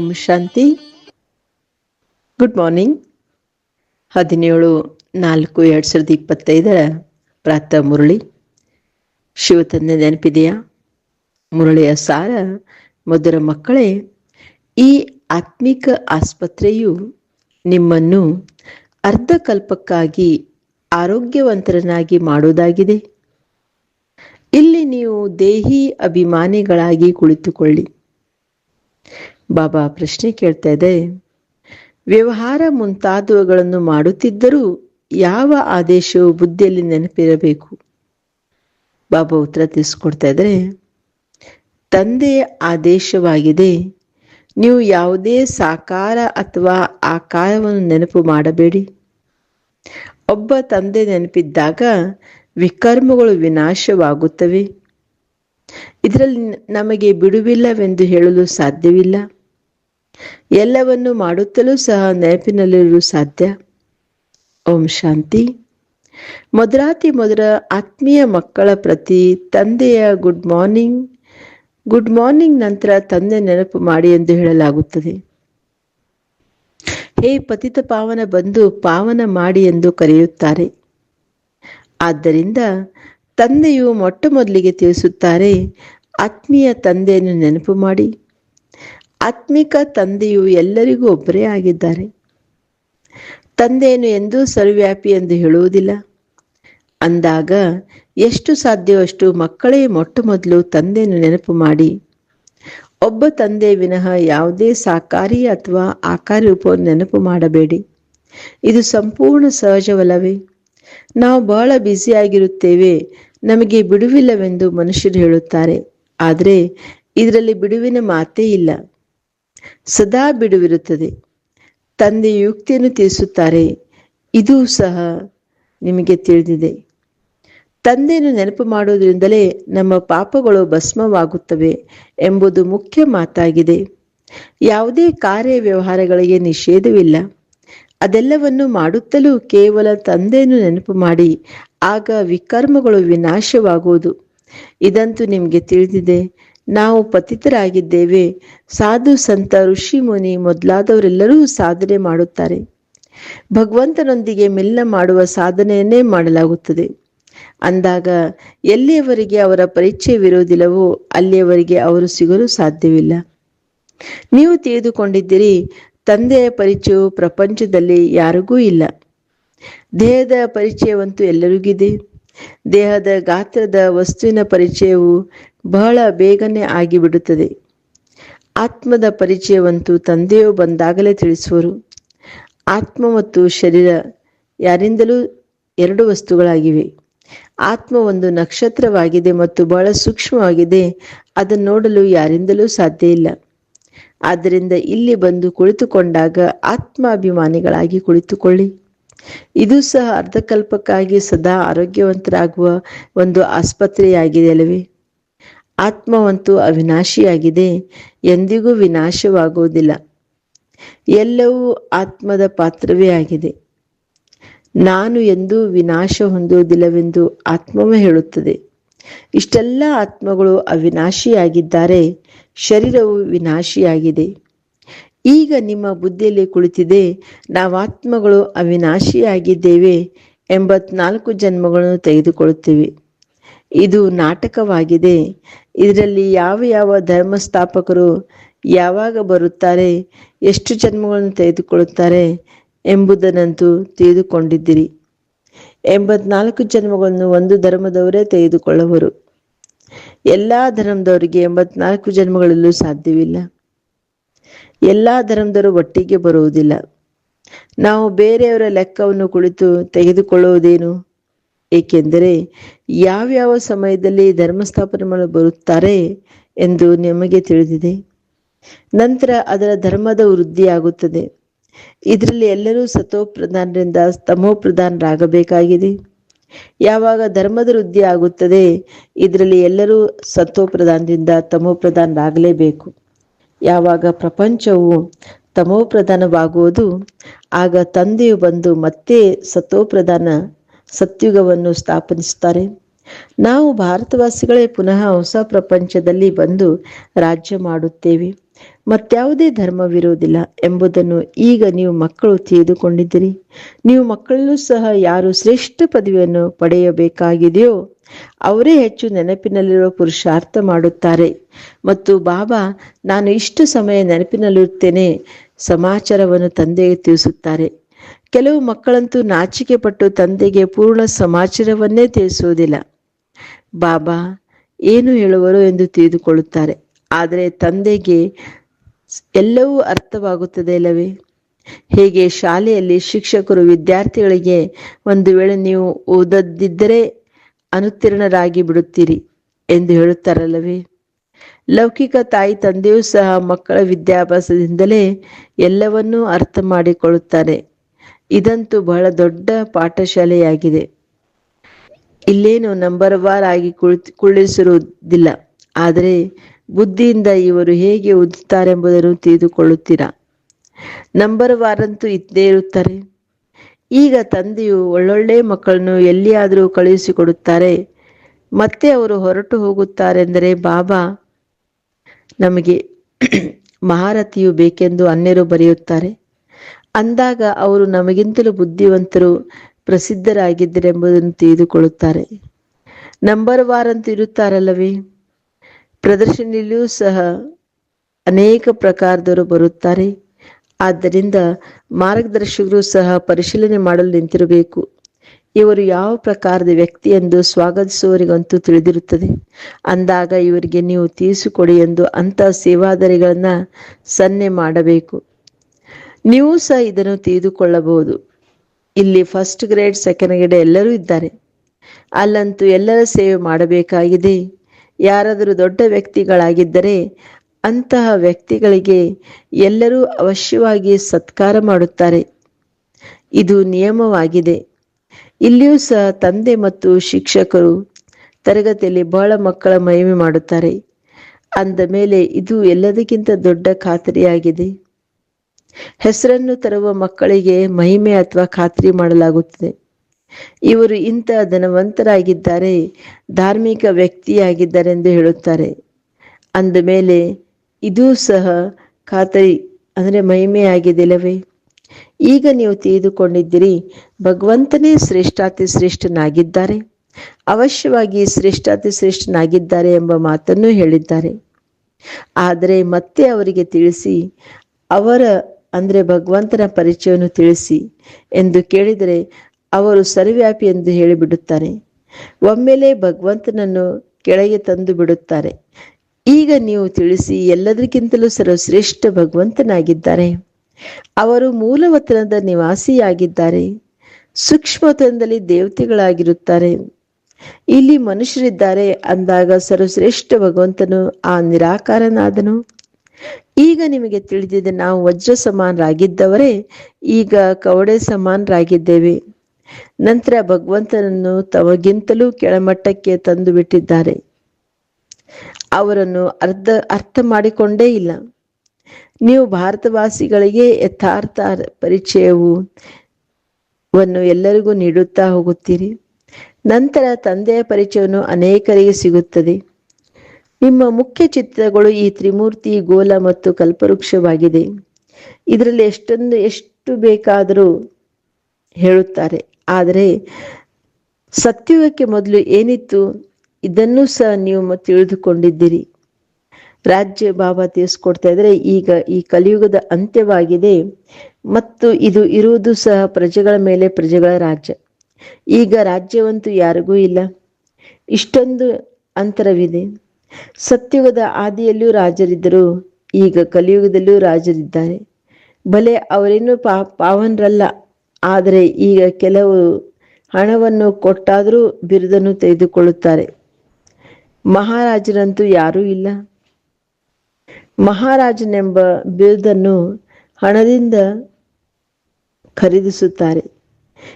ಓಂ ಶಾಂತಿ. Good morning ಹದಿನೇಳು ನಾಲ್ಕು ಎರಡು ಸಾವಿರದ ಇಪ್ಪತ್ತೈದರ ಪ್ರಾತಃ ಮುರಳಿ. ಶಿವತಂದೆ ನೆನಪಿದೆಯಾ? ಮುರಳಿಯ ಸಾರ ಮಧುರ ಮಕ್ಕಳೇ, ಈ ಆತ್ಮಿಕ ಆಸ್ಪತ್ರೆಯು ನಿಮ್ಮನ್ನು ಅರ್ಧಕಲ್ಪಕ್ಕಾಗಿ ಆರೋಗ್ಯವಂತರನ್ನಾಗಿ ಮಾಡುವುದಾಗಿದೆ. ಇಲ್ಲಿ ನೀವು ದೇಹಿ ಅಭಿಮಾನಿಗಳಾಗಿ ಕುಳಿತುಕೊಳ್ಳಿ. ಬಾಬಾ ಪ್ರಶ್ನೆ ಕೇಳ್ತಾ ಇದೆ. ವ್ಯವಹಾರ ಮುಂತಾದವುಗಳನ್ನು ಮಾಡುತ್ತಿದ್ದರೂ ಯಾವ ಆದೇಶವು ಬುದ್ಧಿಯಲ್ಲಿ ನೆನಪಿರಬೇಕು. ಬಾಬಾ ಉತ್ತರ ತಿಳಿಸ್ಕೊಡ್ತಾ ಇದ್ರೆ ತಂದೆಯ ಆದೇಶವಾಗಿದೆ. ನೀವು ಯಾವುದೇ ಸಾಕಾರ ಅಥವಾ ಆಕಾರವನ್ನು ನೆನಪು ಮಾಡಬೇಡಿ. ಒಬ್ಬ ತಂದೆ ನೆನಪಿದ್ದಾಗ ವಿಕರ್ಮಗಳು ವಿನಾಶವಾಗುತ್ತವೆ. ಇದರಲ್ಲಿ ನಮಗೆ ಬಿಡುವಿಲ್ಲವೆಂದು ಹೇಳಲು ಸಾಧ್ಯವಿಲ್ಲ. ಎಲ್ಲವನ್ನು ಮಾಡುತ್ತಲೂ ಸಹ ನೆನಪಿನಲ್ಲಿರಲು ಸಾಧ್ಯ. ಓಂ ಶಾಂತಿ. ಮೊದಲಾತಿ ಮೊದಲ ಆತ್ಮೀಯ ಮಕ್ಕಳ ಪ್ರತಿ ತಂದೆಯ ಗುಡ್ ಮಾರ್ನಿಂಗ್. ಗುಡ್ ಮಾರ್ನಿಂಗ್ ನಂತರ ತಂದೆ ನೆನಪು ಮಾಡಿ ಎಂದು ಹೇಳಲಾಗುತ್ತದೆ. ಹೇ ಪತಿತ ಪಾವನ ಬಂದು ಪಾವನ ಮಾಡಿ ಎಂದು ಕರೆಯುತ್ತಾರೆ. ಆದ್ದರಿಂದ ತಂದೆಯು ಮೊಟ್ಟ ಮೊದಲಿಗೆ ತಿಳಿಸುತ್ತಾರೆ, ಆತ್ಮೀಯ ತಂದೆಯನ್ನು ನೆನಪು ಮಾಡಿ. ಆತ್ಮಿಕ ತಂದೆಯು ಎಲ್ಲರಿಗೂ ಒಬ್ಬರೇ ಆಗಿದ್ದಾರೆ. ತಂದೆಯನ್ನು ಎಂದೂ ಸರ್ವ್ಯಾಪಿ ಎಂದು ಹೇಳುವುದಿಲ್ಲ. ಅಂದಾಗ ಎಷ್ಟು ಸಾಧ್ಯವಷ್ಟು ಮಕ್ಕಳೇ ಮೊಟ್ಟ ಮೊದಲು ತಂದೆಯನ್ನು ನೆನಪು ಮಾಡಿ. ಒಬ್ಬ ತಂದೆ ವಿನಃ ಯಾವುದೇ ಸಾಕಾರಿ ಅಥವಾ ಆಕಾರಿ ರೂಪವನ್ನು ನೆನಪು ಮಾಡಬೇಡಿ. ಇದು ಸಂಪೂರ್ಣ ಸಹಜವಲ್ಲವೇ? ನಾವು ಬಹಳ ಬ್ಯುಸಿಯಾಗಿರುತ್ತೇವೆ ನಮಗೆ ಬಿಡುವಿಲ್ಲವೆಂದು ಮನುಷ್ಯರು ಹೇಳುತ್ತಾರೆ. ಆದರೆ ಇದರಲ್ಲಿ ಬಿಡುವಿನ ಮಾತೇ ಇಲ್ಲ. ಸದಾ ಬಿಡುವಿರುತ್ತದೆ. ತಂದೆ ಯುಕ್ತಿಯನ್ನು ತಿಳಿಸುತ್ತಾರೆ ಇದು ಸಹ ನಿಮಗೆ ತಿಳಿದಿದೆ. ತಂದೆಯನ್ನು ನೆನಪು ಮಾಡುವುದರಿಂದಲೇ ನಮ್ಮ ಪಾಪಗಳು ಭಸ್ಮವಾಗುತ್ತವೆ ಎಂಬುದು ಮುಖ್ಯ ಮಾತಾಗಿದೆ. ಯಾವುದೇ ಕಾರ್ಯ ವ್ಯವಹಾರಗಳಿಗೆ ನಿಷೇಧವಿಲ್ಲ. ಅದೆಲ್ಲವನ್ನು ಮಾಡುತ್ತಲೂ ಕೇವಲ ತಂದೆಯನ್ನು ನೆನಪು ಮಾಡಿ ಆಗ ವಿಕರ್ಮಗಳು ವಿನಾಶವಾಗುವುದು. ಇದಂತೂ ನಿಮಗೆ ತಿಳಿದಿದೆ. ನಾವು ಪತಿತರಾಗಿದ್ದೇವೆ. ಸಾಧು ಸಂತ ಋಷಿ ಮುನಿ ಮೊದಲಾದವರೆಲ್ಲರೂ ಸಾಧನೆ ಮಾಡುತ್ತಾರೆ. ಭಗವಂತನೊಂದಿಗೆ ಮಿಲ್ಲ ಮಾಡುವ ಸಾಧನೆಯನ್ನೇ ಮಾಡಲಾಗುತ್ತದೆ. ಅಂದಾಗ ಎಲ್ಲಿಯವರೆಗೆ ಅವರ ಪರಿಚಯವಿರುವುದಿಲ್ಲವೋ ಅಲ್ಲಿಯವರೆಗೆ ಅವರು ಸಿಗಲು ಸಾಧ್ಯವಿಲ್ಲ. ನೀವು ತಿಳಿದುಕೊಂಡಿದ್ದೀರಿ, ತಂದೆಯ ಪರಿಚಯವು ಪ್ರಪಂಚದಲ್ಲಿ ಯಾರಿಗೂ ಇಲ್ಲ. ದೇಹದ ಪರಿಚಯವಂತೂ ಎಲ್ಲರಿಗಿದೆ. ದೇಹದ ಗಾತ್ರದ ವಸ್ತುವಿನ ಪರಿಚಯವು ಬಹಳ ಬೇಗನೆ ಆಗಿಬಿಡುತ್ತದೆ. ಆತ್ಮದ ಪರಿಚಯವಂತೂ ತಂದೆಯು ಬಂದಾಗಲೇ ತಿಳಿಸುವರು. ಆತ್ಮ ಮತ್ತು ಶರೀರ ಯಾರಿಂದಲೂ ಎರಡು ವಸ್ತುಗಳಾಗಿವೆ. ಆತ್ಮ ಒಂದು ನಕ್ಷತ್ರವಾಗಿದೆ ಮತ್ತು ಬಹಳ ಸೂಕ್ಷ್ಮವಾಗಿದೆ, ಅದನ್ನು ನೋಡಲು ಯಾರಿಂದಲೂ ಸಾಧ್ಯ ಇಲ್ಲ. ಆದ್ದರಿಂದ ಇಲ್ಲಿ ಬಂದು ಕುಳಿತುಕೊಂಡಾಗ ಆತ್ಮಾಭಿಮಾನಿಗಳಾಗಿ ಕುಳಿತುಕೊಳ್ಳಿ. ಇದು ಸಹ ಅರ್ಧಕಲ್ಪಕ್ಕಾಗಿ ಸದಾ ಆರೋಗ್ಯವಂತರಾಗುವ ಒಂದು ಆಸ್ಪತ್ರೆಯಾಗಿದೆ ಅಲ್ಲವೇ ಆತ್ಮವಂತೂ ಅವಿನಾಶಿಯಾಗಿದೆ, ಎಂದಿಗೂ ವಿನಾಶವಾಗುವುದಿಲ್ಲ. ಎಲ್ಲವೂ ಆತ್ಮದ ಪಾತ್ರವೇ ಆಗಿದೆ. ನಾನು ಎಂದೂ ವಿನಾಶ ಹೊಂದುವುದಿಲ್ಲವೆಂದು ಆತ್ಮವೇ ಹೇಳುತ್ತದೆ. ಇಷ್ಟೆಲ್ಲ ಆತ್ಮಗಳು ಅವಿನಾಶಿಯಾಗಿದ್ದಾರೆ, ಶರೀರವು ವಿನಾಶಿಯಾಗಿದೆ. ಈಗ ನಿಮ್ಮ ಬುದ್ಧಿಯಲ್ಲಿ ಕುಳಿತಿದೆ ನಾವಾತ್ಮಗಳು ಅವಿನಾಶಿಯಾಗಿದ್ದೇವೆ ಎಂಬತ್ನಾಲ್ಕು ಜನ್ಮಗಳನ್ನು ತೆಗೆದುಕೊಳ್ಳುತ್ತೇವೆ. ಇದು ನಾಟಕವಾಗಿದೆ. ಇದರಲ್ಲಿ ಯಾವ ಯಾವ ಧರ್ಮಸ್ಥಾಪಕರು ಯಾವಾಗ ಬರುತ್ತಾರೆ, ಎಷ್ಟು ಜನ್ಮಗಳನ್ನು ತೆಗೆದುಕೊಳ್ಳುತ್ತಾರೆ ಎಂಬುದನ್ನಂತೂ ತಿಳಿದುಕೊಂಡಿದ್ದೀರಿ. ಎಂಬತ್ನಾಲ್ಕು ಜನ್ಮಗಳನ್ನು ಒಂದು ಧರ್ಮದವರೇ ತೆಗೆದುಕೊಳ್ಳುವರು. ಎಲ್ಲ ಧರ್ಮದವರಿಗೆ ಎಂಬತ್ನಾಲ್ಕು ಜನ್ಮಗಳಲ್ಲೂ ಸಾಧ್ಯವಿಲ್ಲ. ಎಲ್ಲ ಧರ್ಮದರು ಒಟ್ಟಿಗೆ ಬರುವುದಿಲ್ಲ. ನಾವು ಬೇರೆಯವರ ಲೆಕ್ಕವನ್ನು ಕುಳಿತು ತೆಗೆದುಕೊಳ್ಳುವುದೇನು? ಏಕೆಂದರೆ ಯಾವ್ಯಾವ ಸಮಯದಲ್ಲಿ ಧರ್ಮಸ್ಥಾಪನೆ ಮಾಡಲು ಬರುತ್ತಾರೆ ಎಂದು ನಿಮಗೆ ತಿಳಿದಿದೆ. ನಂತರ ಅದರ ಧರ್ಮದ ವೃದ್ಧಿಯಾಗುತ್ತದೆ. ಇದರಲ್ಲಿ ಎಲ್ಲರೂ ಸತೋ ಪ್ರಧಾನರಿಂದ ತಮೋ ಪ್ರಧಾನರಾಗಬೇಕಾಗಿದೆ ಯಾವಾಗ ಧರ್ಮದ ವೃದ್ಧಿ ಆಗುತ್ತದೆ ಇದರಲ್ಲಿ ಎಲ್ಲರೂ ಸತೋ ಪ್ರಧಾನದಿಂದ ತಮೋ ಪ್ರಧಾನರಾಗಲೇಬೇಕು ಯಾವಾಗ ಪ್ರಪಂಚವು ತಮೋ ಪ್ರಧಾನವಾಗುವುದು ಆಗ ತಂದೆಯು ಬಂದು ಮತ್ತೆ ಸತೋಪ್ರಧಾನ ಸತ್ಯುಗವನ್ನು ಸ್ಥಾಪನಿಸುತ್ತಾರೆ. ನಾವು ಭಾರತವಾಸಿಗಳೇ ಪುನಃ ಹೊಸ ಪ್ರಪಂಚದಲ್ಲಿ ಬಂದು ರಾಜ್ಯ ಮಾಡುತ್ತೇವೆ. ಮತ್ಯಾವುದೇ ಧರ್ಮವಿರುವುದಿಲ್ಲ ಎಂಬುದನ್ನು ಈಗ ನೀವು ಮಕ್ಕಳು ತಿಳಿದುಕೊಂಡಿದ್ದೀರಿ. ನೀವು ಮಕ್ಕಳಲ್ಲೂ ಸಹ ಯಾರು ಶ್ರೇಷ್ಠ ಪದವಿಯನ್ನು ಪಡೆಯಬೇಕಾಗಿದೆಯೋ ಅವರೇ ಹೆಚ್ಚು ನೆನಪಿನಲ್ಲಿರುವ ಪುರುಷಾರ್ಥ ಮಾಡುತ್ತಾರೆ. ಮತ್ತು ಬಾಬಾ, ನಾನು ಇಷ್ಟು ಸಮಯ ನೆನಪಿನಲ್ಲಿರುತ್ತೇನೆ, ಸಮಾಚಾರವನ್ನು ತಂದೆಗೆ ತಿಳಿಸುತ್ತಾರೆ. ಕೆಲವು ಮಕ್ಕಳಂತೂ ನಾಚಿಕೆ ಪಟ್ಟು ತಂದೆಗೆ ಪೂರ್ಣ ಸಮಾಚಾರವನ್ನೇ ತಿಳಿಸುವುದಿಲ್ಲ. ಬಾಬಾ ಏನು ಹೇಳುವರು ಎಂದು ತಿಳಿದುಕೊಳ್ಳುತ್ತಾರೆ. ಆದರೆ ತಂದೆಗೆ ಎಲ್ಲವೂ ಅರ್ಥವಾಗುತ್ತದೆ ಇಲ್ಲವೇ ಹೇಗೆ ಶಾಲೆಯಲ್ಲಿ ಶಿಕ್ಷಕರು ವಿದ್ಯಾರ್ಥಿಗಳಿಗೆ ಒಂದು ವೇಳೆ ನೀವು ಓದದಿದ್ದರೆ ಅನುತ್ತೀರ್ಣರಾಗಿ ಬಿಡುತ್ತೀರಿ ಎಂದು ಹೇಳುತ್ತಾರಲ್ಲವೇ? ಲೌಕಿಕ ತಾಯಿ ತಂದೆಯೂ ಸಹ ಮಕ್ಕಳ ವಿದ್ಯಾಭ್ಯಾಸದಿಂದಲೇ ಎಲ್ಲವನ್ನೂ ಅರ್ಥ ಮಾಡಿಕೊಳ್ಳುತ್ತಾರೆ ಇದಂತೂ ಬಹಳ ದೊಡ್ಡ ಪಾಠಶಾಲೆಯಾಗಿದೆ. ಇಲ್ಲೇನು ನಂಬರ್ ವಾರ್ ಆಗಿ ಕುಳಿತು ಆದರೆ ಬುದ್ಧಿಯಿಂದ ಇವರು ಹೇಗೆ ಓದುತ್ತಾರೆಂಬುದನ್ನು ತಿಳಿದುಕೊಳ್ಳುತ್ತೀರಾ? ನಂಬರ್ ವಾರಂತೂ ಇದ್ದೇ ಇರುತ್ತಾರೆ. ಈಗ ತಂದೆಯು ಒಳ್ಳೊಳ್ಳೆ ಮಕ್ಕಳನ್ನು ಎಲ್ಲಿಯಾದರೂ ಕಳುಹಿಸಿಕೊಡುತ್ತಾರೆ ಮತ್ತೆ ಅವರು ಹೊರಟು ಹೋಗುತ್ತಾರೆಂದರೆ ಬಾಬಾ, ನಮಗೆ ಮಹಾರಥಿಯು ಬೇಕೆಂದು ಅನ್ಯರು ಬರೆಯುತ್ತಾರೆ. ಅಂದಾಗ ಅವರು ನಮಗಿಂತಲೂ ಬುದ್ಧಿವಂತರು, ಪ್ರಸಿದ್ಧರಾಗಿದ್ದರೆಂಬುದನ್ನು ತಿಳಿದುಕೊಳ್ಳುತ್ತಾರೆ. ನಂಬರ್ ವಾರ್ ಅಂತ ಇರುತ್ತಾರಲ್ಲವೇ? ಪ್ರದರ್ಶನಿಯಲ್ಲೂ ಸಹ ಅನೇಕ ಪ್ರಕಾರದವರು ಬರುತ್ತಾರೆ. ಆದ್ದರಿಂದ ಮಾರ್ಗದರ್ಶಕರು ಸಹ ಪರಿಶೀಲನೆ ಮಾಡಲು ನಿಂತಿರಬೇಕು. ಇವರು ಯಾವ ಪ್ರಕಾರದ ವ್ಯಕ್ತಿ ಎಂದು ಸ್ವಾಗತಿಸುವವರಿಗಂತೂ ತಿಳಿದಿರುತ್ತದೆ. ಅಂದಾಗ ಇವರಿಗೆ ನೀವು ತೀರಿಸಿಕೊಡಿ ಎಂದು ಅಂಥ ಸೇವಾದಾರಿಗಳನ್ನ ಸನ್ನೆ ಮಾಡಬೇಕು. ನೀವು ಸಹ ಇದನ್ನು ತಿಳಿದುಕೊಳ್ಳಬಹುದು. ಇಲ್ಲಿ ಫಸ್ಟ್ ಗ್ರೇಡ್ ಸೆಕೆಂಡ್ ಗ್ರೇಡ್ ಎಲ್ಲರೂ ಇದ್ದಾರೆ. ಅಲ್ಲಂತೂ ಎಲ್ಲರ ಸೇವೆ ಮಾಡಬೇಕಾಗಿದೆ. ಯಾರಾದರೂ ದೊಡ್ಡ ವ್ಯಕ್ತಿಗಳಾಗಿದ್ದರೆ ಅಂತಹ ವ್ಯಕ್ತಿಗಳಿಗೆ ಎಲ್ಲರೂ ಅವಶ್ಯವಾಗಿ ಸತ್ಕಾರ ಮಾಡುತ್ತಾರೆ. ಇದು ನಿಯಮವಾಗಿದೆ. ಇಲ್ಲಿಯೂ ಸಹ ತಂದೆ ಮತ್ತು ಶಿಕ್ಷಕರು ತರಗತಿಯಲ್ಲಿ ಬಹಳ ಮಕ್ಕಳ ಮಹಿಮೆ ಮಾಡುತ್ತಾರೆ. ಅಂದ ಮೇಲೆ ಇದು ಎಲ್ಲದಕ್ಕಿಂತ ದೊಡ್ಡ ಖಾತರಿಯಾಗಿದೆ. ಹೆಸರನ್ನು ತರುವ ಮಕ್ಕಳಿಗೆ ಮಹಿಮೆ ಅಥವಾ ಖಾತ್ರಿ ಮಾಡಲಾಗುತ್ತದೆ. ಇವರು ಇಂಥ ಧನವಂತರಾಗಿದ್ದಾರೆ, ಧಾರ್ಮಿಕ ವ್ಯಕ್ತಿಯಾಗಿದ್ದಾರೆ ಎಂದು ಹೇಳುತ್ತಾರೆ. ಅಂದ ಮೇಲೆ ಇದೂ ಸಹ ಖಾತರಿ, ಅಂದರೆ ಮಹಿಮೆಯಾಗಿದಿಲ್ಲವೇ ಈಗ ನೀವು ತಿಳಿದುಕೊಂಡಿದ್ದೀರಿ, ಭಗವಂತನೇ ಶ್ರೇಷ್ಠಾತಿ ಶ್ರೇಷ್ಠನಾಗಿದ್ದಾರೆ. ಅವಶ್ಯವಾಗಿ ಶ್ರೇಷ್ಠಾತಿ ಶ್ರೇಷ್ಠನಾಗಿದ್ದಾರೆ ಎಂಬ ಮಾತನ್ನು ಹೇಳಿದ್ದಾರೆ. ಆದರೆ ಮತ್ತೆ ಅವರಿಗೆ ತಿಳಿಸಿ, ಅವರ, ಅಂದರೆ ಭಗವಂತನ ಪರಿಚಯವನ್ನು ತಿಳಿಸಿ ಎಂದು ಕೇಳಿದರೆ ಅವರು ಸರ್ವ್ಯಾಪಿ ಎಂದು ಹೇಳಿಬಿಡುತ್ತಾರೆ. ಒಮ್ಮೆಲೆ ಭಗವಂತನನ್ನು ಕೆಳಗೆ ತಂದು ಬಿಡುತ್ತಾರೆ. ಈಗ ನೀವು ತಿಳಿಸಿ ಎಲ್ಲದಕ್ಕಿಂತಲೂ ಸರ್ವಶ್ರೇಷ್ಠ ಭಗವಂತನಾಗಿದ್ದಾರೆ. ಅವರು ಮೂಲವತನದ ನಿವಾಸಿಯಾಗಿದ್ದಾರೆ. ಸೂಕ್ಷ್ಮತನದಲ್ಲಿ ದೇವತೆಗಳಾಗಿರುತ್ತಾರೆ. ಇಲ್ಲಿ ಮನುಷ್ಯರಿದ್ದಾರೆ ಅಂದಾಗ ಸರ್ವಶ್ರೇಷ್ಠ ಭಗವಂತನು ಆ ನಿರಾಕಾರನಾದನು. ಈಗ ನಿಮಗೆ ತಿಳಿದಿದೆ ನಾವು ವಜ್ರ ಸಮಾನರಾಗಿದ್ದವರೇ ಈಗ ಕವಡೆ ಸಮಾನರಾಗಿದ್ದೇವೆ. ನಂತರ ಭಗವಂತನನ್ನು ತಮಗಿಂತಲೂ ಕೆಳಮಟ್ಟಕ್ಕೆ ತಂದು ಬಿಟ್ಟಿದ್ದಾರೆ ಅವರನ್ನು ಅರ್ಧ, ಅರ್ಥ ಮಾಡಿಕೊಂಡೇ ಇಲ್ಲ. ನೀವು ಭಾರತವಾಸಿಗಳಿಗೆ ಯಥಾರ್ಥ ಪರಿಚಯವು ವನ್ನು ಎಲ್ಲರಿಗೂ ನೀಡುತ್ತಾ ಹೋಗುತ್ತೀರಿ. ನಂತರ ತಂದೆಯ ಪರಿಚಯವನ್ನು ಅನೇಕರಿಗೆ ಸಿಗುತ್ತದೆ. ನಿಮ್ಮ ಮುಖ್ಯ ಚಿತ್ರಗಳು ಈ ತ್ರಿಮೂರ್ತಿ, ಗೋಲ ಮತ್ತು ಕಲ್ಪವೃಕ್ಷವಾಗಿದೆ. ಇದರಲ್ಲಿ ಎಷ್ಟೊಂದು, ಎಷ್ಟು ಬೇಕಾದರೂ ಹೇಳುತ್ತಾರೆ. ಆದರೆ ಸತ್ಯುಗಕ್ಕೆ ಮೊದಲು ಏನಿತ್ತು? ಇದನ್ನು ಸಹ ನೀವು ತಿಳಿದುಕೊಂಡಿದ್ದೀರಿ. ರಾಜ್ಯ ಬಾಬಾ ತಿಳಿಸ್ಕೊಡ್ತಾ ಇದ್ರೆ ಈಗ ಈ ಕಲಿಯುಗದ ಅಂತ್ಯವಾಗಿದೆ. ಮತ್ತು ಇದು ಇರುವುದು ಸಹ ಪ್ರಜೆಗಳ ಮೇಲೆ ಪ್ರಜೆಗಳ ರಾಜ್ಯ. ಈಗ ರಾಜ್ಯವಂತೂ ಯಾರಿಗೂ ಇಲ್ಲ. ಇಷ್ಟೊಂದು ಅಂತರವಿದೆ. ಸತ್ಯುಗದ ಆದಿಯಲ್ಲೂ ರಾಜರಿದ್ದರು. ಈಗ ಕಲಿಯುಗದಲ್ಲೂ ರಾಜರಿದ್ದಾರೆ. ಬಲೆ ಅವರೇನು ಪಾ, ಪಾವನರಲ್ಲ. ಆದರೆ ಈಗ ಕೆಲವು ಹಣವನ್ನು ಕೊಟ್ಟಾದರೂ ಬಿರುದನ್ನು ತೆಗೆದುಕೊಳ್ಳುತ್ತಾರೆ. ಮಹಾರಾಜರಂತೂ ಯಾರೂ ಇಲ್ಲ. ಮಹಾರಾಜನೆಂಬ ಬಿರುದನ್ನು ಹಣದಿಂದ ಖರೀದಿಸುತ್ತಾರೆ.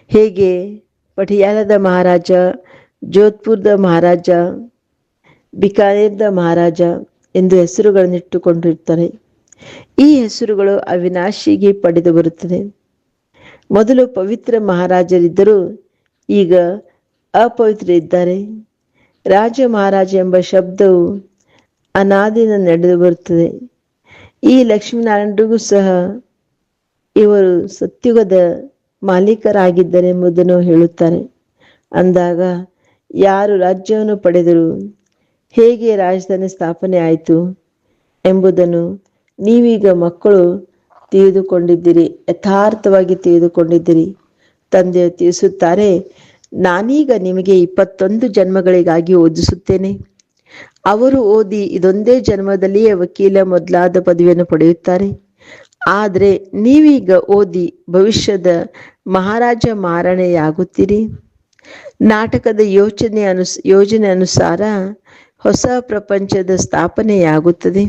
ಹೇಗೆ? ಪಟಿಯಾಲದ ಮಹಾರಾಜ, ಜೋಧ್ಪುರದ ಮಹಾರಾಜ, ಬಿಕಾನೇರ್ದ ಮಹಾರಾಜ ಎಂದು ಹೆಸರುಗಳನ್ನಿಟ್ಟುಕೊಂಡಿರ್ತಾರೆ ಈ ಹೆಸರುಗಳು ಅವಿನಾಶಿಗೆ ಪಡೆದು ಬರುತ್ತದೆ. ಮೊದಲು ಪವಿತ್ರ ಮಹಾರಾಜರಿದ್ದರೂ ಈಗ ಅಪವಿತ್ರ ಇದ್ದಾರೆ. ರಾಜ ಮಹಾರಾಜ ಎಂಬ ಶಬ್ದವು ಅನಾದಿನ ನಡೆದು ಬರುತ್ತದೆ. ಈ ಲಕ್ಷ್ಮೀನಾರಾಯಣರಿಗೂ ಸಹ ಇವರು ಸತ್ಯುಗದ ಮಾಲೀಕರಾಗಿದ್ದಾರೆ ಎಂಬುದನ್ನು ಹೇಳುತ್ತಾರೆ. ಅಂದಾಗ ಯಾರು ರಾಜ್ಯವನ್ನು ಪಡೆದರು ಹೇಗೆ ರಾಜಧಾನಿ ಸ್ಥಾಪನೆ ಆಯಿತು ಎಂಬುದನ್ನು ನೀವೀಗ ಮಕ್ಕಳು ತಿಳಿದುಕೊಂಡಿದ್ದೀರಿ, ಯಥಾರ್ಥವಾಗಿ ತಿಳಿದುಕೊಂಡಿದ್ದೀರಿ. ತಂದೆ ತಿಳಿಸುತ್ತಾರೆ ನಾನೀಗ ನಿಮಗೆ ಇಪ್ಪತ್ತೊಂದು ಜನ್ಮಗಳಿಗಾಗಿ ಓದಿಸುತ್ತೇನೆ. ಅವರು ಓದಿ ಇದೊಂದೇ ಜನ್ಮದಲ್ಲಿಯೇ ವಕೀಲ ಮೊದಲಾದ ಪದವಿಯನ್ನು ಪಡೆಯುತ್ತಾರೆ. ಆದರೆ ನೀವೀಗ ಓದಿ ಭವಿಷ್ಯದ ಮಹಾರಾಜ ಮಾರಣೆಯಾಗುತ್ತೀರಿ. ನಾಟಕದ ಯೋಚನೆ ಅನುಸ್, ಯೋಜನೆ ಅನುಸಾರ ಹೊಸ ಪ್ರಪಂಚದ ಸ್ಥಾಪನೆಯಾಗುತ್ತದೆ.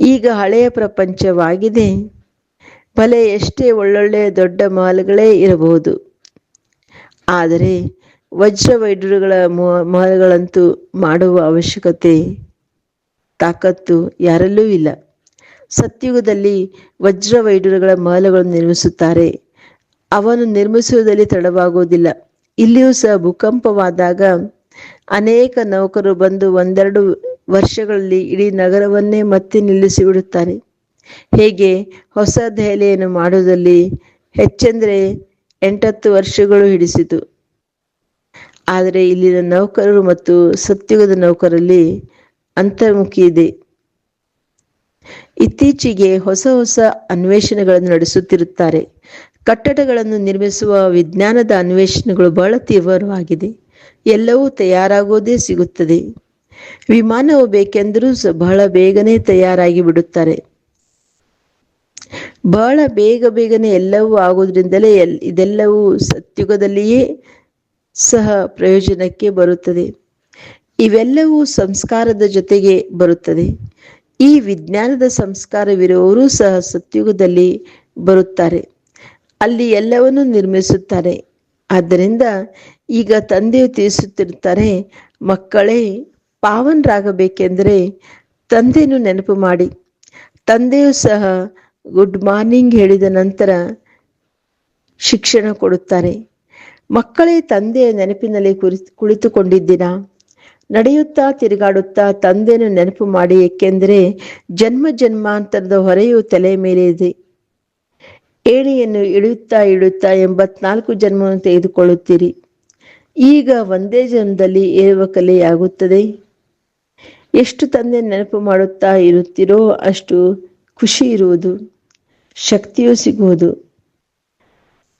ಈಗ ಹಳೆಯ ಪ್ರಪಂಚವಾಗಿದೆ. ಭಲೆ ಎಷ್ಟೇ ಒಳ್ಳೊಳ್ಳೆಯ ದೊಡ್ಡ ಮಾಲ್ಗಳೇ ಇರಬಹುದು. ಆದರೆ ವಜ್ರ ವೈಡೂರುಗಳ ಮಹಲ್ಗಳಂತೂ ಮಾಡುವ ಅವಶ್ಯಕತೆ, ತಾಕತ್ತು ಯಾರಲ್ಲೂ ಇಲ್ಲ. ಸತ್ಯುಗದಲ್ಲಿ ವಜ್ರ ವೈಡೂರುಗಳ ಮಹಲಗಳನ್ನು ನಿರ್ಮಿಸುತ್ತಾರೆ. ಅವನು ನಿರ್ಮಿಸುವುದರಲ್ಲಿ ತಡವಾಗುವುದಿಲ್ಲ. ಇಲ್ಲಿಯೂ ಸಹ ಭೂಕಂಪವಾದಾಗ ಅನೇಕ ನೌಕರು ಬಂದು ಒಂದೆರಡು ವರ್ಷಗಳಲ್ಲಿ ಇಡೀ ನಗರವನ್ನೇ ಮತ್ತೆ ನಿಲ್ಲಿಸಿ ಬಿಡುತ್ತಾರೆ. ಹೇಗೆ? ಹೊಸ ದೆಹಲಿಯನ್ನು ಮಾಡುವುದರಲ್ಲಿ ಹೆಚ್ಚೆಂದರೆ ಎಂಟತ್ತು ವರ್ಷಗಳು ಹಿಡಿಸಿತು. ಆದರೆ ಇಲ್ಲಿನ ನೌಕರರು ಮತ್ತು ಸತ್ಯುಗದ ನೌಕರಲ್ಲಿ ಅಂತರ್ಮುಖಿ ಇದೆ. ಇತ್ತೀಚೆಗೆ ಹೊಸ ಹೊಸ ಅನ್ವೇಷಣೆಗಳನ್ನು ನಡೆಸುತ್ತಿರುತ್ತಾರೆ. ಕಟ್ಟಡಗಳನ್ನು ನಿರ್ಮಿಸುವ ವಿಜ್ಞಾನದ ಅನ್ವೇಷಣೆಗಳು ಬಹಳ ತೀವ್ರವಾಗಿದೆ. ಎಲ್ಲವೂ ತಯಾರಾಗೋದೇ ಸಿಗುತ್ತದೆ. ವಿಮಾನವು ಬೇಕೆಂದರೂ ಬಹಳ ಬೇಗನೆ ತಯಾರಾಗಿ ಬಿಡುತ್ತಾರೆ ಬಹಳ ಬೇಗ ಬೇಗನೆ ಎಲ್ಲವೂ ಆಗೋದ್ರಿಂದಲೇ ಎಲ್ ಇದೆಲ್ಲವೂ ಸತ್ಯುಗದಲ್ಲಿಯೇ ಸಹ ಪ್ರಯೋಜನಕ್ಕೆ ಬರುತ್ತದೆ. ಇವೆಲ್ಲವೂ ಸಂಸ್ಕಾರದ ಜೊತೆಗೆ ಬರುತ್ತದೆ. ಈ ವಿಜ್ಞಾನದ ಸಂಸ್ಕಾರವಿರುವವರು ಸಹ ಸತ್ಯುಗದಲ್ಲಿ ಬರುತ್ತಾರೆ. ಅಲ್ಲಿ ಎಲ್ಲವನ್ನೂ ನಿರ್ಮಿಸುತ್ತಾರೆ. ಆದ್ದರಿಂದ ಈಗ ತಂದೆಯು ತಿಳಿಸುತ್ತಿರುತ್ತಾರೆ, ಮಕ್ಕಳೇ, ಪಾವನರಾಗಬೇಕೆಂದರೆ ತಂದೆಯನ್ನು ನೆನಪು ಮಾಡಿ. ತಂದೆಯು ಸಹ ಗುಡ್ ಮಾರ್ನಿಂಗ್ ಹೇಳಿದ ನಂತರ ಶಿಕ್ಷಣ ಕೊಡುತ್ತಾರೆ. ಮಕ್ಕಳೇ ತಂದೆಯ ನೆನಪಿನಲ್ಲಿ ಕುರಿ, ಕುಳಿತುಕೊಂಡಿದ್ದೀರಾ? ನಡೆಯುತ್ತಾ ತಿರುಗಾಡುತ್ತಾ ತಂದೆಯನ್ನು ನೆನಪು ಮಾಡಿ, ಏಕೆಂದರೆ ಜನ್ಮ ಜನ್ಮಾಂತರದ ಹೊರೆಯು ತಲೆ ಮೇಲೆ ಇದೆ. ಏಣಿಯನ್ನು ಇಳಿಯುತ್ತಾ ಇಳಿಯುತ್ತಾ ಎಂಬತ್ನಾಲ್ಕು ಜನ್ಮವನ್ನು ತೆಗೆದುಕೊಳ್ಳುತ್ತೀರಿ. ಈಗ ಒಂದೇ ಜನ್ಮದಲ್ಲಿ ಏರುವ ಕಲೆಯಾಗುತ್ತದೆ ಎಷ್ಟು ತಂದೆ ನೆನಪು ಮಾಡುತ್ತಾ ಇರುತ್ತೀರೋ ಅಷ್ಟು ಖುಷಿ ಇರುವುದು. ಶಕ್ತಿಯೂ ಸಿಗುವುದು.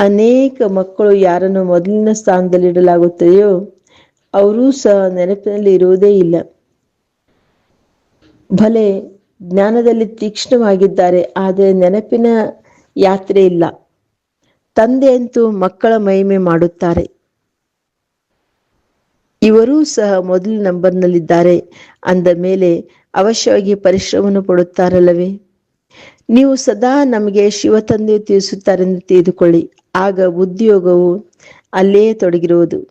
ಅನೇಕ ಮಕ್ಕಳು ಯಾರನ್ನು ಮೊದಲಿನ ಸ್ಥಾನದಲ್ಲಿ ಇಡಲಾಗುತ್ತದೆಯೋ ಅವರೂ ಸಹ ನೆನಪಿನಲ್ಲಿ ಇರುವುದೇ ಇಲ್ಲ. ಭಲೆ ಜ್ಞಾನದಲ್ಲಿ ತೀಕ್ಷ್ಣವಾಗಿದ್ದಾರೆ, ಆದರೆ ನೆನಪಿನ ಯಾತ್ರೆ ಇಲ್ಲ. ತಂದೆ ಅಂತೂ ಮಕ್ಕಳ ಮಹಿಮೆ ಮಾಡುತ್ತಾರೆ. ಇವರೂ ಸಹ ಮೊದಲ ನಂಬರ್ನಲ್ಲಿದ್ದಾರೆ. ಅಂದ ಮೇಲೆ ಅವಶ್ಯವಾಗಿ ಪರಿಶ್ರಮವನ್ನು ಪಡುತ್ತಾರಲ್ಲವೇ? ನೀವು ಸದಾ ನಮಗೆ ಶಿವ ತಂದೆ ತಿಳಿಸುತ್ತಾರೆಂದು ತಿಳಿದುಕೊಳ್ಳಿ. ಆಗ ಉದ್ಯೋಗವು ಅಲ್ಲೇ ತೊಡಗಿರುವುದು.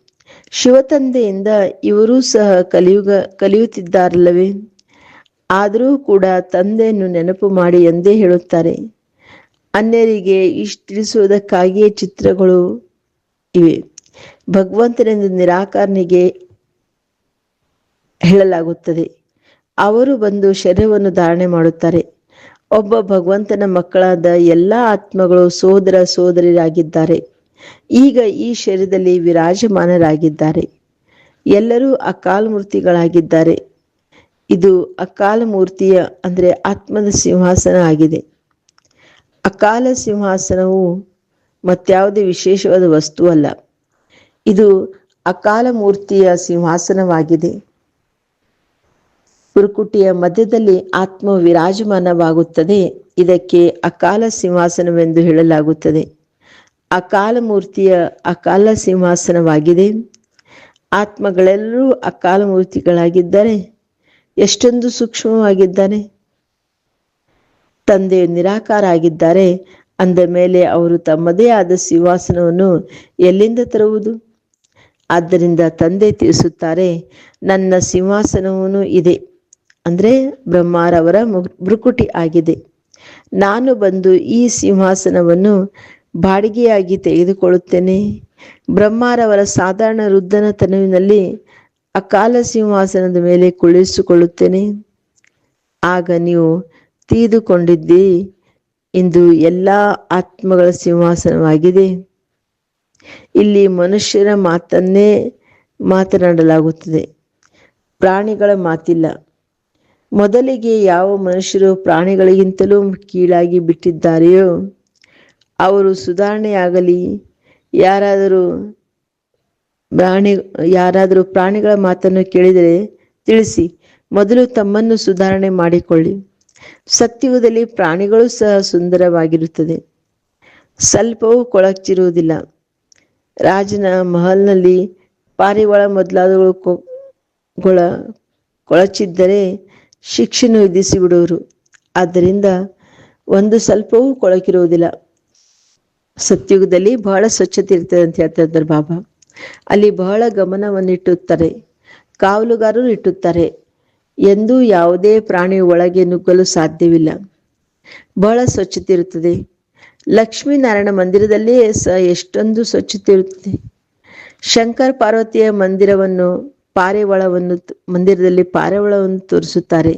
ಶಿವತಂದೆಯಿಂದ ಇವರೂ ಸಹ ಕಲಿಯುಗ, ಕಲಿಯುತ್ತಿದ್ದಾರಲ್ಲವೇ? ಆದರೂ ಕೂಡ ತಂದೆಯನ್ನು ನೆನಪು ಮಾಡಿ ಎಂದೇ ಹೇಳುತ್ತಾರೆ. ಅನ್ಯರಿಗೆ ಇಷ್ಟು ಚಿತ್ರಗಳು ಇವೆ. ಭಗವಂತನೆಂದು ನಿರಾಕರಣೆಗೆ ಹೇಳಲಾಗುತ್ತದೆ. ಅವರು ಬಂದು ಶರೀರವನ್ನು ಧಾರಣೆ ಮಾಡುತ್ತಾರೆ. ಒಬ್ಬ ಭಗವಂತನ ಮಕ್ಕಳಾದ ಎಲ್ಲ ಆತ್ಮಗಳು ಸೋದರ ಸೋದರಿಯಾಗಿದ್ದಾರೆ. ಈಗ ಈ ಶರೀರದಲ್ಲಿ ವಿರಾಜಮಾನರಾಗಿದ್ದಾರೆ. ಎಲ್ಲರೂ ಅಕಾಲ ಮೂರ್ತಿಗಳಾಗಿದ್ದಾರೆ ಇದು ಅಕಾಲ ಮೂರ್ತಿಯ ಅಂದರೆ ಆತ್ಮದ ಸಿಂಹಾಸನ ಆಗಿದೆ. ಅಕಾಲ ಸಿಂಹಾಸನವು ಮತ್ಯಾವುದೇ ವಿಶೇಷವಾದ ವಸ್ತು ಅಲ್ಲ. ಇದು ಅಕಾಲ ಮೂರ್ತಿಯ ಸಿಂಹಾಸನವಾಗಿದೆ. ಪುರುಕುಟಿಯ ಮಧ್ಯದಲ್ಲಿ ಆತ್ಮ ವಿರಾಜಮಾನವಾಗುತ್ತದೆ ಇದಕ್ಕೆ ಅಕಾಲ ಸಿಂಹಾಸನವೆಂದು ಹೇಳಲಾಗುತ್ತದೆ. ಅಕಾಲ ಮೂರ್ತಿಯ ಅಕಾಲ ಸಿಂಹಾಸನವಾಗಿದೆ. ಆತ್ಮಗಳೆಲ್ಲರೂ ಅಕಾಲ ಮೂರ್ತಿಗಳಾಗಿದ್ದಾರೆ. ಎಷ್ಟೊಂದು ಸೂಕ್ಷ್ಮವಾಗಿದ್ದಾನೆ ತಂದೆ ನಿರಾಕಾರ ಆಗಿದ್ದಾರೆ ಅಂದ ಮೇಲೆ ಅವರು ತಮ್ಮದೇ ಆದ ಸಿಂಹಾಸನವನ್ನು ಎಲ್ಲಿಂದ ತರುವುದು? ಆದ್ದರಿಂದ ತಂದೆ ತಿಳಿಸುತ್ತಾರೆ, ನನ್ನ ಸಿಂಹಾಸನವೂ ಇದೆ. ಅಂದರೆ ಬ್ರಹ್ಮಾರವರ ಮೃಕುಟಿ ಆಗಿದೆ. ನಾನು ಬಂದು ಈ ಸಿಂಹಾಸನವನ್ನು ಬಾಡಿಗೆಯಾಗಿ ತೆಗೆದುಕೊಳ್ಳುತ್ತೇನೆ. ಬ್ರಹ್ಮಾರವರ ಸಾಧಾರಣ ವೃದ್ಧನ ತನುವಿನಲ್ಲಿ ಅಕಾಲ ಸಿಂಹಾಸನದ ಮೇಲೆ ಕುಳಿಸಿಕೊಳ್ಳುತ್ತೇನೆ ಆಗ ನೀವು ತೀದುಕೊಂಡಿದ್ದಿ ಇಂದು ಎಲ್ಲ ಆತ್ಮಗಳ ಸಿಂಹಾಸನವಾಗಿದೆ. ಇಲ್ಲಿ ಮನುಷ್ಯರ ಮಾತನ್ನೇ ಮಾತನಾಡಲಾಗುತ್ತದೆ. ಪ್ರಾಣಿಗಳ ಮಾತಿಲ್ಲ. ಮೊದಲಿಗೆ ಯಾವ ಮನುಷ್ಯರು ಪ್ರಾಣಿಗಳಿಗಿಂತಲೂ ಕೀಳಾಗಿ ಬಿಟ್ಟಿದ್ದಾರೆಯೋ, ಅವರು ಸುಧಾರಣೆಯಾಗಲಿ. ಯಾರಾದರೂ ಪ್ರಾಣಿ, ಯಾರಾದರೂ ಪ್ರಾಣಿಗಳ ಮಾತನ್ನು ಕೇಳಿದರೆ ತಿಳಿಸಿ. ಮೊದಲು ತಮ್ಮನ್ನು ಸುಧಾರಣೆ ಮಾಡಿಕೊಳ್ಳಿ. ಸತ್ಯುಗದಲ್ಲಿ ಪ್ರಾಣಿಗಳು ಸಹ ಸುಂದರವಾಗಿರುತ್ತದೆ. ಸ್ವಲ್ಪವೂ ಕೊಳಚಿರುವುದಿಲ್ಲ ರಾಜನ ಮಹಲ್ನಲ್ಲಿ ಪಾರಿವಾಳ ಮೊದಲಾದವುಗಳು ಕೊಳಚಿದ್ದರೆ ಶಿಕ್ಷೆಯನ್ನು ವಿಧಿಸಿ ಬಿಡುವರು ಆದ್ದರಿಂದ ಒಂದು ಸ್ವಲ್ಪವೂ ಕೊಳಕಿರುವುದಿಲ್ಲ. ಸತ್ಯುಗದಲ್ಲಿ ಬಹಳ ಸ್ವಚ್ಛತೆ ಇರ್ತದೆ ಅಂತ ಹೇಳ್ತಾ ಇದ್ದಾರೆ ಬಾಬಾ. ಅಲ್ಲಿ ಬಹಳ ಗಮನವನ್ನಿಟ್ಟುತ್ತಾರೆ. ಕಾವಲುಗಾರರು ಇಟ್ಟುತ್ತಾರೆ. ಎಂದು ಯಾವುದೇ ಪ್ರಾಣಿ ಒಳಗೆ ನುಗ್ಗಲು ಸಾಧ್ಯವಿಲ್ಲ. ಬಹಳ ಸ್ವಚ್ಛತೆ ಇರುತ್ತದೆ. ಲಕ್ಷ್ಮೀನಾರಾಯಣ ಮಂದಿರದಲ್ಲಿಯೇ ಸ ಎಷ್ಟೊಂದು ಸ್ವಚ್ಛತೆ ಇರುತ್ತದೆ. ಶಂಕರ್ ಪಾರ್ವತಿಯ ಮಂದಿರವನ್ನು ಪಾರಿವಾಳವನ್ನು ಮಂದಿರದಲ್ಲಿ ಪಾರೆವಳವನ್ನು ತೋರಿಸುತ್ತಾರೆ.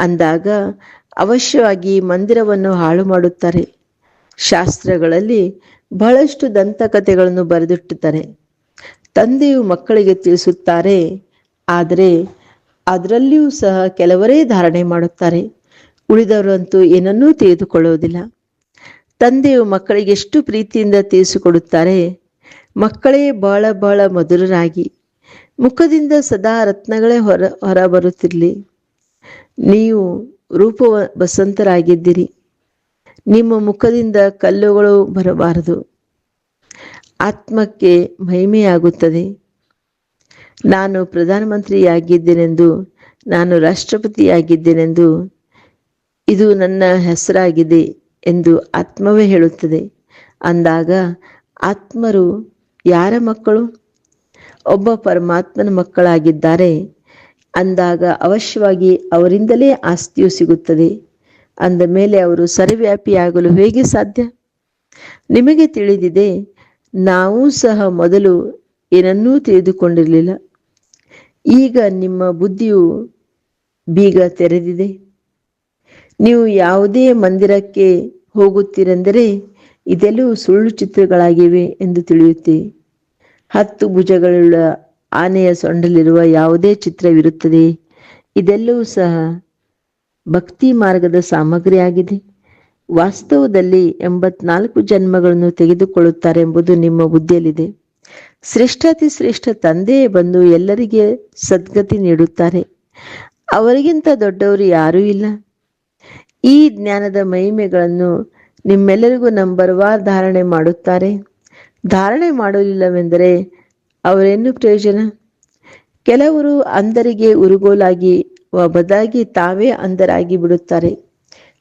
ಅಂದಾಗ ಅವಶ್ಯವಾಗಿ ಮಂದಿರವನ್ನು ಹಾಳು ಮಾಡುತ್ತಾರೆ. ಶಾಸ್ತ್ರಗಳಲ್ಲಿ ಬಹಳಷ್ಟು ದಂತಕಥೆಗಳನ್ನು ಬರೆದಿಟ್ಟುತ್ತಾರೆ. ತಂದೆಯು ಮಕ್ಕಳಿಗೆ ತಿಳಿಸುತ್ತಾರೆ, ಆದರೆ ಅದರಲ್ಲಿಯೂ ಸಹ ಕೆಲವರೇ ಧಾರಣೆ ಮಾಡುತ್ತಾರೆ. ಉಳಿದವರಂತೂ ಏನನ್ನೂ ತಿಳಿದುಕೊಳ್ಳುವುದಿಲ್ಲ. ತಂದೆಯು ಮಕ್ಕಳಿಗೆ ಎಷ್ಟು ಪ್ರೀತಿಯಿಂದ ತಿಳಿಸಿಕೊಡುತ್ತಾರೆ? ಮಕ್ಕಳೇ ಬಹಳ ಬಹಳ ಮಧುರರಾಗಿ ಮುಖದಿಂದ ಸದಾ ರತ್ನಗಳೇ ಹೊರ ಹೊರ ಬರುತ್ತಿರಲಿ ನೀವು ರೂಪ ಬಸಂತರಾಗಿದ್ದೀರಿ. ನಿಮ್ಮ ಮುಖದಿಂದ ಕಲ್ಲುಗಳು ಬರಬಾರದು. ಆತ್ಮಕ್ಕೆ ಮಹಿಮೆಯಾಗುತ್ತದೆ. ನಾನು ಪ್ರಧಾನಮಂತ್ರಿಯಾಗಿದ್ದೇನೆಂದು, ನಾನು ರಾಷ್ಟ್ರಪತಿಯಾಗಿದ್ದೇನೆಂದು, ಇದು ನನ್ನ ಹೆಸರಾಗಿದೆ ಎಂದು ಆತ್ಮವೇ ಹೇಳುತ್ತದೆ. ಅಂದಾಗ ಆತ್ಮರು ಯಾರ ಮಕ್ಕಳು? ಒಬ್ಬ ಪರಮಾತ್ಮನ ಮಕ್ಕಳಾಗಿದ್ದಾರೆ. ಅಂದಾಗ ಅವಶ್ಯವಾಗಿ ಅವರಿಂದಲೇ ಆಸ್ತಿಯು ಸಿಗುತ್ತದೆ. ಅಂದ ಮೇಲೆ ಅವರು, ಸರಿವ್ಯಾಪಿಯಾಗಲು ಹೇಗೆ ಸಾಧ್ಯ? ನಿಮಗೆ ತಿಳಿದಿದೆ, ನಾವು ಸಹ ಮೊದಲು ಏನನ್ನೂ ತಿಳಿದುಕೊಂಡಿರಲಿಲ್ಲ. ಈಗ ನಿಮ್ಮ ಬುದ್ಧಿಯು ಬೀಗ ತೆರೆದಿದೆ. ನೀವು ಯಾವುದೇ ಮಂದಿರಕ್ಕೆ ಹೋಗುತ್ತೀರೆಂದರೆ ಇದೆಲ್ಲೂ ಸುಳ್ಳು ಚಿತ್ರಗಳಾಗಿವೆ ಎಂದು ತಿಳಿಯುತ್ತೆ ಹತ್ತು ಭುಜಗಳುಳ್ಳ ಆನೆಯ ಸೊಂಡಲಿರುವ ಯಾವುದೇ ಚಿತ್ರವಿರುತ್ತದೆ. ಇದೆಲ್ಲವೂ ಸಹ ಭಕ್ತಿ ಮಾರ್ಗದ ಸಾಮಗ್ರಿಯಾಗಿದೆ. ವಾಸ್ತವದಲ್ಲಿ ಎಂಬತ್ನಾಲ್ಕು ಜನ್ಮಗಳನ್ನು ತೆಗೆದುಕೊಳ್ಳುತ್ತಾರೆ ಎಂಬುದು ನಿಮ್ಮ ಬುದ್ಧಿಯಲ್ಲಿದೆ. ಶ್ರೇಷ್ಠಾತಿ ಶ್ರೇಷ್ಠ ತಂದೆಯೇ ಬಂದು ಎಲ್ಲರಿಗೆ ಸದ್ಗತಿ ನೀಡುತ್ತಾರೆ. ಅವರಿಗಿಂತ ದೊಡ್ಡವರು ಯಾರೂ ಇಲ್ಲ. ಈ ಜ್ಞಾನದ ಮಹಿಮೆಗಳನ್ನು ನಿಮ್ಮೆಲ್ಲರಿಗೂ ನಂಬರ್ ವಾರ್ ಧಾರಣೆ ಮಾಡುತ್ತಾರೆ. ಧಾರಣೆ ಮಾಡಲಿಲ್ಲವೆಂದರೆ ಅವರೇನು ಪ್ರಯೋಜನ? ಕೆಲವರು ಅಂಧರಿಗೆ ಉರುಗೋಲಾಗಿ ಬದಾಗಿ ತಾವೇ ಅಂಧರಾಗಿ ಬಿಡುತ್ತಾರೆ.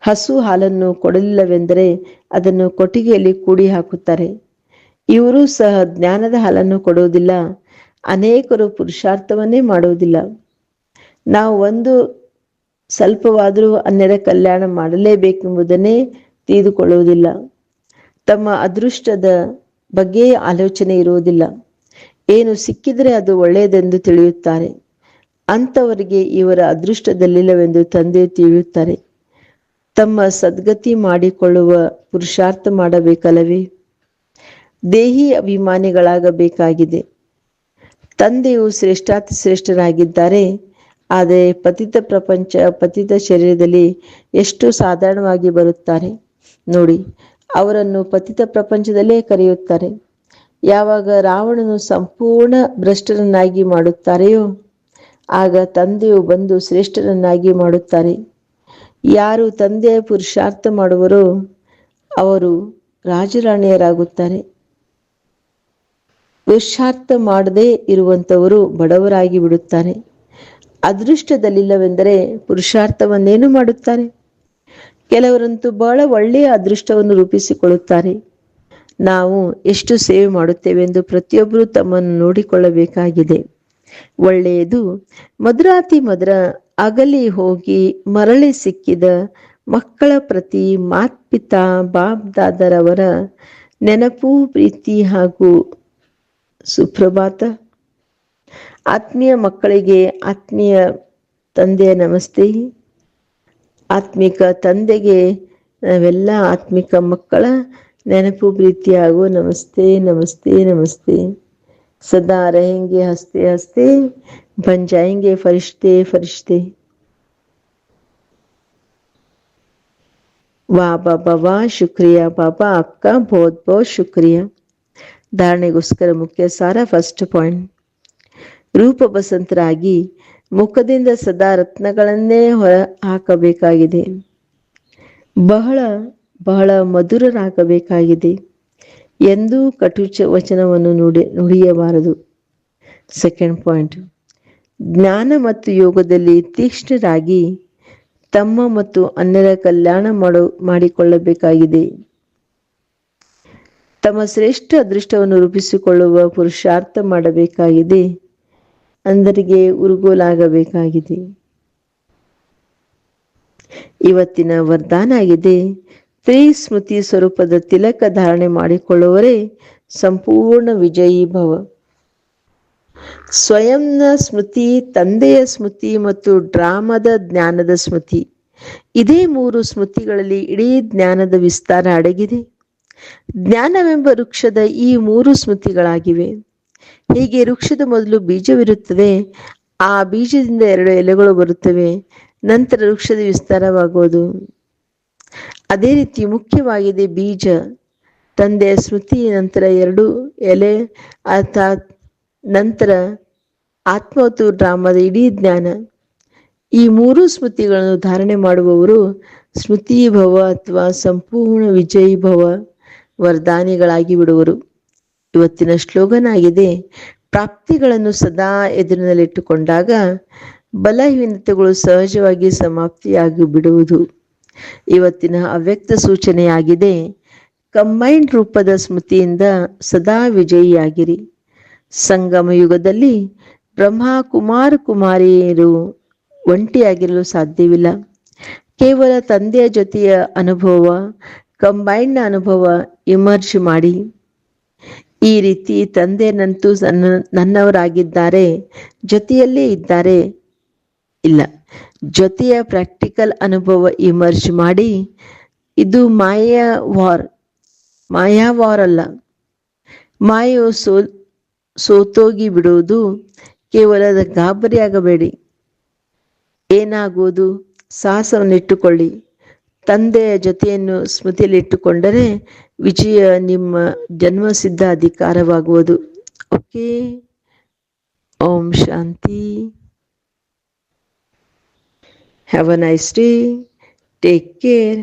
ಹಸು ಹಾಲನ್ನು ಕೊಡಲಿಲ್ಲವೆಂದರೆ ಅದನ್ನು ಕೊಟ್ಟಿಗೆಯಲ್ಲಿ ಕೂಡಿ ಹಾಕುತ್ತಾರೆ. ಇವರು ಸಹ ಜ್ಞಾನದ ಹಾಲನ್ನು ಕೊಡುವುದಿಲ್ಲ, ಅನೇಕರು ಪುರುಷಾರ್ಥವನ್ನೇ ಮಾಡುವುದಿಲ್ಲ. ನಾವು ಒಂದು ಸ್ವಲ್ಪವಾದರೂ ಅನ್ಯರ ಕಲ್ಯಾಣ ಮಾಡಲೇಬೇಕೆಂಬುದನ್ನೇ ತಿಳಿದುಕೊಳ್ಳುವುದಿಲ್ಲ. ತಮ್ಮ ಅದೃಷ್ಟದ ಬಗ್ಗೆ ಆಲೋಚನೆ ಇರುವುದಿಲ್ಲ. ಏನು ಸಿಕ್ಕಿದರೆ ಅದು ಒಳ್ಳೆಯದೆಂದು ತಿಳಿಯುತ್ತಾರೆ. ಅಂಥವರಿಗೆ ಇವರ ಅದೃಷ್ಟದಲ್ಲಿಲ್ಲವೆಂದು ತಂದೆ ತಿಳಿಯುತ್ತಾರೆ. ತಮ್ಮ ಸದ್ಗತಿ ಮಾಡಿಕೊಳ್ಳುವ ಪುರುಷಾರ್ಥ ಮಾಡಬೇಕಲ್ಲವೇ? ದೇಹಿ ಅಭಿಮಾನಿಗಳಾಗಬೇಕಾಗಿದೆ. ತಂದೆಯು ಶ್ರೇಷ್ಠಾತಿ ಶ್ರೇಷ್ಠರಾಗಿದ್ದಾರೆ. ಆದರೆ ಪತಿತ ಪ್ರಪಂಚ, ಪತಿತ ಶರೀರದಲ್ಲಿ ಎಷ್ಟು ಸಾಧಾರಣವಾಗಿ ಬರುತ್ತಾರೆ? ನೋಡಿ ಅವರನ್ನು ಪತಿತ ಪ್ರಪಂಚದಲ್ಲೇ ಕರೆಯುತ್ತಾರೆ. ಯಾವಾಗ ರಾವಣನು ಸಂಪೂರ್ಣ ಭ್ರಷ್ಟರನ್ನಾಗಿ ಮಾಡುತ್ತಾರೆಯೋ, ಆಗ ತಂದೆಯು ಬಂದು ಶ್ರೇಷ್ಠರನ್ನಾಗಿ ಮಾಡುತ್ತಾರೆ. ಯಾರು ತಂದೆಯ ಪುರುಷಾರ್ಥ ಮಾಡುವರೋ, ಅವರು ರಾಜರಾಣಿಯರಾಗುತ್ತಾರೆ. ಪುರುಷಾರ್ಥ ಮಾಡದೇ ಇರುವಂತವರು ಬಡವರಾಗಿ ಬಿಡುತ್ತಾರೆ. ಅದೃಷ್ಟದಲ್ಲಿಲ್ಲವೆಂದರೆ ಪುರುಷಾರ್ಥವನ್ನೇನು ಮಾಡುತ್ತಾರೆ? ಕೆಲವರಂತೂ ಬಹಳ ಒಳ್ಳೆಯ ಅದೃಷ್ಟವನ್ನು ರೂಪಿಸಿಕೊಳ್ಳುತ್ತಾರೆ. ನಾವು ಎಷ್ಟು ಸೇವೆ ಮಾಡುತ್ತೇವೆ ಎಂದು ಪ್ರತಿಯೊಬ್ಬರೂ ತಮ್ಮನ್ನು ನೋಡಿಕೊಳ್ಳಬೇಕಾಗಿದೆ. ಒಳ್ಳೆಯದು ಮಧುರಾತಿ ಮಧುರ ಅಗಲಿ ಹೋಗಿ ಮರಳಿ ಸಿಕ್ಕಿದ ಮಕ್ಕಳ ಪ್ರತಿ ಮಾತ್ಪಿತಾ ಬಾಬ್ ದಾದರವರ ನೆನಪು, ಪ್ರೀತಿ ಹಾಗೂ ಸುಪ್ರಭಾತ. ಆತ್ಮೀಯ ಮಕ್ಕಳಿಗೆ ಆತ್ಮೀಯ ತಂದೆಯ ನಮಸ್ತೆ. ಆತ್ಮಿಕ ತಂದೆಗೆ ನಾವೆಲ್ಲ ಆತ್ಮಿಕ ಮಕ್ಕಳ ನೆನಪು ಪ್ರೀತಿ ಹಾಗೂ ನಮಸ್ತೆ ನಮಸ್ತೆ ನಮಸ್ತೆ सदा रहेंगे हंसते हंसते बन जाएंगे फरिश्ते फरिश्ते वाह बाबा वाह शुक्रिया बाबा आपका बहुत बहुत शुक्रिया ಧಾರಣೆಗೋಸ್ಕರ ಮುಖ್ಯ ಸಾರ ಫಸ್ಟ್ ಪಾಯಿಂಟ್ ರೂಪ ಬಸಂತರಾಗಿ ಮುಖದಿಂದ ಸದಾ ರತ್ನಗಳನ್ನೇ ಹೊರ ಹಾಕಬೇಕಾಗಿದೆ. ಬಹಳ ಬಹಳ ಮಧುರರಾಗಬೇಕಾಗಿದೆ. ಎಂದೂ ಕಟುಚ ವಚನವನ್ನು ನುಡಿ, ನುಡಿಯಬಾರದು. ಸೆಕೆಂಡ್ ಪಾಯಿಂಟ್ ಜ್ಞಾನ ಮತ್ತು ಯೋಗದಲ್ಲಿ ತೀಕ್ಷ್ಣರಾಗಿ ತಮ್ಮ ಮತ್ತು ಅನ್ಯರ ಕಲ್ಯಾಣ ಮಾಡೋ, ಮಾಡಿಕೊಳ್ಳಬೇಕಾಗಿದೆ. ತಮ್ಮ ಶ್ರೇಷ್ಠ ಅದೃಷ್ಟವನ್ನು ರೂಪಿಸಿಕೊಳ್ಳುವ ಪುರುಷಾರ್ಥ ಮಾಡಬೇಕಾಗಿದೆ. ಅಂದರಿಗೆ ಉರುಗೋಲಾಗಬೇಕಾಗಿದೆ. ಇವತ್ತಿನ ವರದಾನ ಆಗಿದೆ. ತ್ರಿಸ್ಮೃತಿ ಸ್ವರೂಪದ ತಿಲಕ ಧಾರಣೆ ಮಾಡಿಕೊಳ್ಳುವರೇ ಸಂಪೂರ್ಣ ವಿಜಯಿ ಭವ. ಸ್ವಯಂನ ಸ್ಮೃತಿ, ತಂದೆಯ ಸ್ಮೃತಿ ಮತ್ತು ಡ್ರಾಮದ ಜ್ಞಾನದ ಸ್ಮೃತಿ. ಇದೇ ಮೂರು ಸ್ಮೃತಿಗಳಲ್ಲಿ ಇಡೀ ಜ್ಞಾನದ ವಿಸ್ತಾರ ಅಡಗಿದೆ. ಜ್ಞಾನವೆಂಬ ವೃಕ್ಷದ ಈ ಮೂರು ಸ್ಮೃತಿಗಳಾಗಿವೆ. ಹೀಗೆ ವೃಕ್ಷದ ಮೊದಲು ಬೀಜವಿರುತ್ತದೆ. ಆ ಬೀಜದಿಂದ ಎರಡು ಎಲೆಗಳು ಬರುತ್ತವೆ. ನಂತರ ವೃಕ್ಷದ ವಿಸ್ತಾರವಾಗುವುದು. ಅದೇ ರೀತಿ ಮುಖ್ಯವಾಗಿದೆ ಬೀಜ. ತಂದೆಯ ಸ್ಮೃತಿ ನಂತರ ಎರಡು ಎಲೆ, ಅರ್ಥಾತ್ ನಂತರ ಆತ್ಮವತ್ತು ಡ್ರಾಮದ ಇಡೀ ಜ್ಞಾನ. ಈ ಮೂರು ಸ್ಮೃತಿಗಳನ್ನು ಧಾರಣೆ ಮಾಡುವವರು ಸ್ಮೃತಿ ಭವ ಅಥವಾ ಸಂಪೂರ್ಣ ವಿಜಯೀ ಭವ ವರದಾನಿಗಳಾಗಿ ಬಿಡುವರು ಇವತ್ತಿನ ಸ್ಲೋಗನ್ ಆಗಿದೆ ಪ್ರಾಪ್ತಿಗಳನ್ನು ಸದಾ ಎದುರಿನಲ್ಲಿಟ್ಟುಕೊಂಡಾಗ ಬಲಹೀನತೆಗಳು ಸಹಜವಾಗಿ ಸಮಾಪ್ತಿಯಾಗಿ ಬಿಡುವುದು. ಇವತ್ತಿನ ಅವ್ಯಕ್ತ ಸೂಚನೆಯಾಗಿದೆ ಕಂಬೈನ್ಡ್ ರೂಪದ ಸ್ಮೃತಿಯಿಂದ ಸದಾ ವಿಜಯಿಯಾಗಿರಿ. ಸಂಗಮ ಯುಗದಲ್ಲಿ ಬ್ರಹ್ಮ ಕುಮಾರ ಕುಮಾರಿಯರು ಒಂಟಿಯಾಗಿರಲು ಸಾಧ್ಯವಿಲ್ಲ. ಕೇವಲ ತಂದೆಯ ಜೊತೆಯ ಅನುಭವ ಕಂಬೈನ್ ಅನುಭವ ಇಮರ್ಜ್ ಮಾಡಿ. ಈ ರೀತಿ ತಂದೆ ನಂತೂ ನನ್ನವರಾಗಿದ್ದಾರೆ. ಜೊತೆಯಲ್ಲೇ ಇದ್ದಾರೆ. ಇಲ್ಲ. ಜೊತೆಯ ಪ್ರಾಕ್ಟಿಕಲ್ ಅನುಭವ ಇಮರ್ಜ್ ಮಾಡಿ, ಇದು ಮಾಯಾ ವಾರ್ ಮಾಯಾ ವಾರ್ ಅಲ್ಲ. ಮಾಯೋ ಸೋ, ಸೋತೋಗಿ ಬಿಡುವುದು. ಕೇವಲ ಗಾಬರಿಯಾಗಬೇಡಿ. ಏನಾಗುವುದು ಸಾಹಸವನ್ನಿಟ್ಟುಕೊಳ್ಳಿ ತಂದೆಯ ಜೊತೆಯನ್ನು ಸ್ಮೃತಿಯಲ್ಲಿಟ್ಟುಕೊಂಡರೆ ವಿಜಯ ನಿಮ್ಮ ಜನ್ಮಸಿದ್ಧ ಅಧಿಕಾರವಾಗುವುದು ಓಕೆ. ಓಂ ಶಾಂತಿ. Have a nice day take care